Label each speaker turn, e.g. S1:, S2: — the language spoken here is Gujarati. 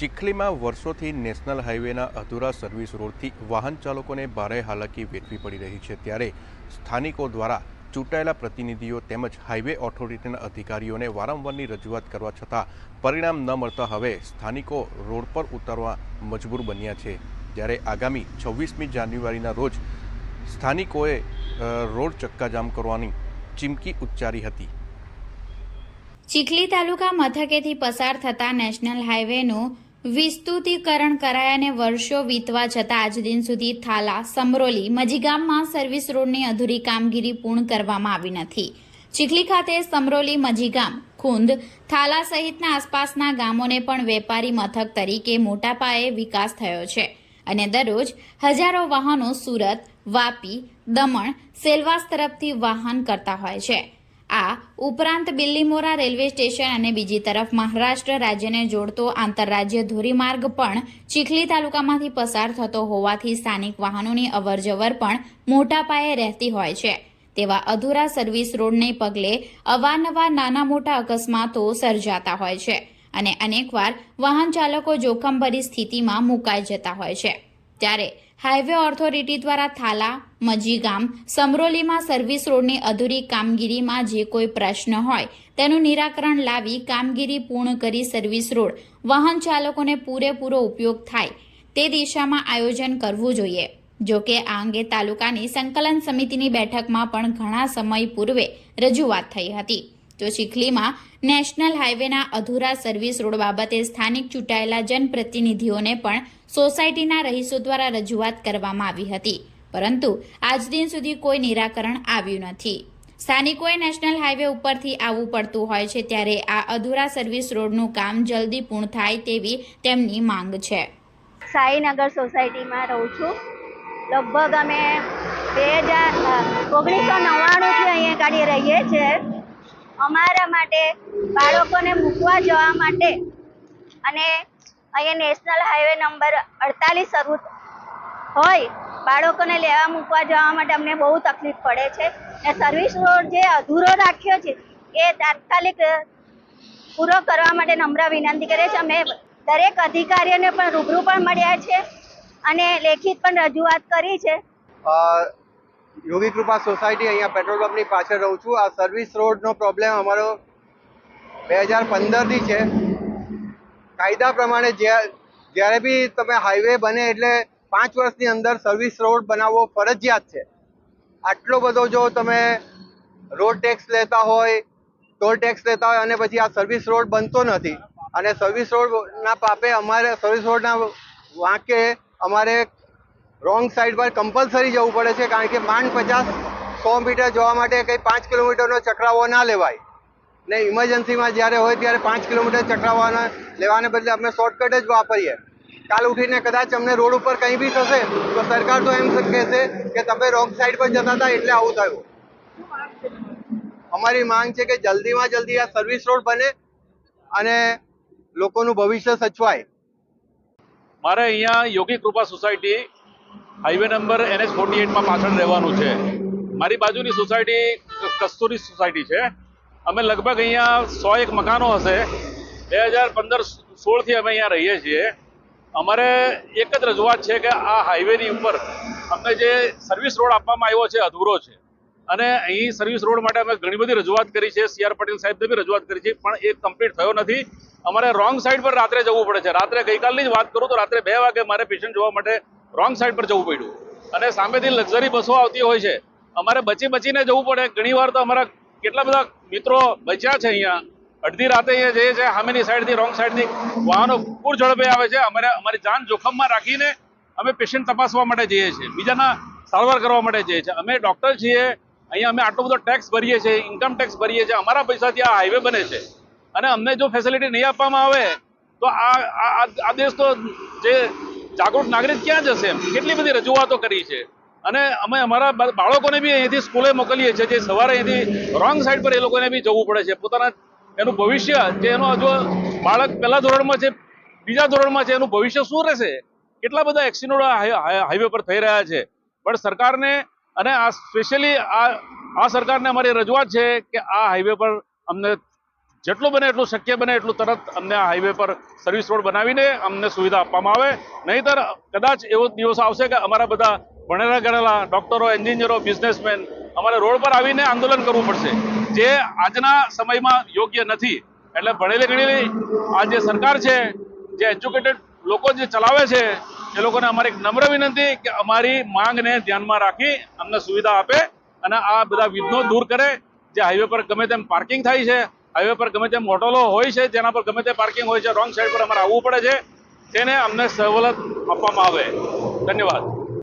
S1: ચીખલીમાં વર્ષોથી નેશનલ હાઈવેના અધૂરા સર્વિસ રોડથી વાહન ચાલકોને ભારે હાલાકી વેઠવી પડી રહી છે ત્યારે સ્થાનિકો દ્વારા ચૂંટાયેલા પ્રતિનિધિઓ તેમજ હાઈવે ઓથોરિટીના અધિકારીઓને વારંવારની રજૂઆત કરવા છતાં પરિણામ ન મળતા હવે સ્થાનિકો રોડ પર ઉતરવા મજબૂર બન્યા છે. જ્યારે આગામી છવ્વીસમી જાન્યુઆરીના રોજ સ્થાનિકોએ રોડ ચક્કાજામ કરવાની ચીમકી ઉચ્ચારી હતી.
S2: ચીખલી તાલુકા મથકેથી પસાર થતા નેશનલ હાઈવેનું વિસ્તૃતીકરણ કરાયાને વર્ષો વીતવા છતાં આજ દિન સુધી થાલા, સમરોલી, મજીગામમાં સર્વિસ રોડની અધૂરી કામગીરી પૂર્ણ કરવામાં આવી નથી. ચીખલી ખાતે સમરોલી, મજીગામ, ખુંદ, થાલા સહિતના આસપાસના ગામોને પણ વેપારી મથક તરીકે મોટા પાયે વિકાસ થયો છે અને દરરોજ હજારો વાહનો સુરત, વાપી, દમણ, સેલવાસ તરફથી વાહન કરતા હોય છે. આ ઉપરાંત બિલ્લીમોરા રેલવે સ્ટેશન અને બીજી તરફ મહારાષ્ટ્ર રાજ્યને જોડતો આંતરરાજ્ય ધોરીમાર્ગ પણ ચીખલી તાલુકામાંથી પસાર થતો હોવાથી સ્થાનિક વાહનોની અવરજવર પણ મોટા પાયે રહેતી હોય છે. તેવા અધૂરા સર્વિસ રોડને પગલે અવારનવાર નાના મોટા અકસ્માતો સર્જાતા હોય છે અને અનેકવાર વાહન ચાલકો જોખમભરી સ્થિતિમાં મુકાઈ જતા હોય છે. ત્યારે હાઈવે ઓથોરિટી દ્વારા થાલા મજીગામ, સમરોલીમાં સર્વિસ રોડની અધૂરી કામગીરીમાં જે કોઈ પ્રશ્ન હોય, તેનું નિરાકરણ લાવી કામગીરી પૂર્ણ કરી સર્વિસ રોડ. વાહન ચાલકોને પૂરેપૂરો ઉપયોગ થાય તે દિશામાં આયોજન કરવું જોઈએ. જો કે આ અંગે તાલુકાની સંકલન સમિતિની બેઠકમાં પણ ઘણા સમય પૂર્વે રજૂઆત થઈ હતી. તો ચીખલીમાં નેશનલ હાઈવેના અધૂરા સર્વિસ રોડ બાબતે સ્થાનિક ચૂંટાયેલા જનપ્રતિનિધિઓને પણ સોસાયટીના રહીશો દ્વારા રજૂઆત કરવામાં આવી હતી. પરંતુ આજ દિન સુધી કોઈ નિરાકરણ આવ્યું નથી. સ્થાનિકોએ નેશનલ હાઈવે ઉપરથી આવવું પડતું હોય છે ત્યારે આ અધૂરા સર્વિસ રોડનું કામ જલ્દી પૂર્ણ થાય તેવી તેમની માંગ છે.
S3: સાઈનગર સોસાયટીમાં રહું છું. લગભગ અમે બે હજાર ઓગણીસો નવ્વાણુંથી અહીંયા ગાડી રહીએ છીએ. અમારા માટે બાળકોને મૂકવા જવા માટે અને અહીંયા નેશનલ હાઈવે નંબર અડતાલીસ શરૂ હોય બાળકોને લેવા મૂકવા જવા માટે અમને બહુ તકલીફ પડે છે. ને સર્વિસ રોડ જે અધૂરો રાખ્યો છે, એ તાત્કાલિક પૂરો કરવા માટે નમ્ર વિનંતી કરે છે અમે દરેક અધિકારીઓને પણ રૂબરૂ પણ મળ્યા છે અને લેખિત પણ રજૂઆત કરી છે.
S4: યોગી કૃપા સોસાયટી અહીંયા પેટ્રોલ પંપની પાછળ રહું છું. આ સર્વિસ રોડનો પ્રોબ્લેમ અમારો બે હજાર પંદરથી છે. કાયદા પ્રમાણે જ્યા- જ્યારે બી તમે હાઈવે બને એટલે પાંચ વર્ષની અંદર સર્વિસ રોડ બનાવવો ફરજિયાત છે. આટલો બધો જો તમે રોડ ટેક્સ લેતા હોય ટોલ ટેક્સ લેતા હોય, અને પછી આ સર્વિસ રોડ બનતો નથી, અને સર્વિસ રોડના પાપે અમારે સર્વિસ રોડના વાંકે અમારે રોંગ સાઈડ પર કમ્પલસરી જવું પડે છે, કારણ કે માંડ પચાસ સો મીટર જવા માટે કંઈ પાંચ કિલોમીટરનો ચક્રાવો ના લેવાય. ને ઇમરજન્સીમાં જ્યારે હોય ત્યારે પાંચ કિલોમીટર ચક્રાવાના લેવાને બદલે અમે શોર્ટકટ જ વાપરીએ. કાલ ઉઠીને કદાચ અમને રોડ ઉપર કંઈ બી થશે, તો સરકાર તો એમ કહેશે કે તમે રોંગ સાઈડ પર જતા હતા એટલે આવું થયું. અમારી માંગ છે કે જલ્દીમાં જલ્દી આ સર્વિસ રોડ બને અને લોકોનું ભવિષ્ય સચવાય.
S5: મારે અહીંયા Yogi Kripa society highway number NH forty એટમાં પાછળ રહેવાનું છે. મારી બાજુની સોસાયટી કસ્તુરી સોસાયટી છે. અમે લગભગ અહીંયા સો એક મકાનો હશે. બે હજાર પંદર સોળથી અમે અહીંયા રહીએ છીએ. અમારે એક જ રજૂઆત છે કે આ હાઈવેની ઉપર અમને જે સર્વિસ રોડ આપવામાં આવ્યો છે, અધૂરો છે. અને અહીં સર્વિસ રોડ માટે અમે ઘણી બધી રજૂઆત કરી છે સી આર પટેલ સાહેબને બી રજૂઆત કરી છે, પણ એ કમ્પ્લીટ થયો નથી. અમારે રોંગ સાઈડ પર રાત્રે જવું પડે છે. રાત્રે ગઈકાલની જ વાત કરું તો રાત્રે બે વાગે મારે પેશન્ટ જોવા માટે રોંગ સાઈડ પર જવું પડ્યું. અને સામેથી લક્ઝરી બસો આવતી હોય છે. અમારે બચી બચીને જવું પડે. ઘણીવાર તો અમારા કેટલા બધા મિત્રો બચ્યા છે અહીંયા. અડધી રાતે અહીંયા જઈએ છીએ, સામેની સાઈડથી રોંગ સાઈડથી વાહનો પૂર ઝડપે આવે છે. અમારે, અમારી જાન જોખમમાં રાખીને અમે પેશન્ટ તપાસવા માટે જઈએ છીએ. બીજાના સારવાર કરવા માટે જઈએ છીએ. અમે ડૉક્ટર છીએ. અહીંયા અમે આટલો બધો ટેક્સ ભરીએ છીએ ઇન્કમ ટેક્સ ભરીએ છીએ. અમારા પૈસાથી આ હાઈવે બને છે. અને અમને જો ફેસિલિટી નહીં આપવામાં આવે, તો આ, આ- દેશ તો જે જાગૃત નાગરિક ક્યાં જશે કેટલી બધી રજૂઆતો કરી છે. અને અમે અમારા બાળકોને બી અહીંથી સ્કૂલે મોકલીએ છીએ. જે સવારે અહીંથી રોંગ સાઈડ પર એ લોકોને બી જવું પડે છે. પોતાના એનું ભવિષ્ય જે એનો જો બાળક પહેલા ધોરણમાં છે, બીજા ધોરણમાં છે, એનું ભવિષ્ય શું રહેશે? કેટલા બધા એક્સિડન્ટો હાઈવે પર થઈ રહ્યા છે. પણ સરકારને અને આ સ્પેશિયલી આ આ સરકારને અમારી રજૂઆત છે કે આ હાઈવે પર અમને જેટલું બને એટલું શક્ય બને એટલું તરત અમને આ હાઈવે પર સર્વિસ રોડ બનાવીને અમને સુવિધા આપવામાં આવે. નહીંતર કદાચ એવો દિવસ આવશે કે અમારા બધા ભણેલા ગણેલા ડોક્ટરો એન્જિનિયરો બિઝનેસમેન અમારે રોડ પર આવીને આંદોલન કરવું પડશે. જે આજના સમયમાં યોગ્ય નથી. એટલે ભણેલી ગણેલી આ જે સરકાર છે, જે એજ્યુકેટેડ લોકો જે ચલાવે છે, એ લોકોને અમારી નમ્ર વિનંતી કે અમારી માંગને ધ્યાનમાં રાખી અમને સુવિધા આપે અને આ બધા વિઘ્નો દૂર કરે. જે હાઈવે પર ગમે તેમ પાર્કિંગ થાય છે હાઈવે પર ગમે તેમ હોટલો હોય છે, જેના પર ગમે તે પાર્કિંગ હોય છે રોંગ સાઈડ પર અમારે આવવું પડે છે. તેને અમને સવલત આપવામાં આવે. ધન્યવાદ.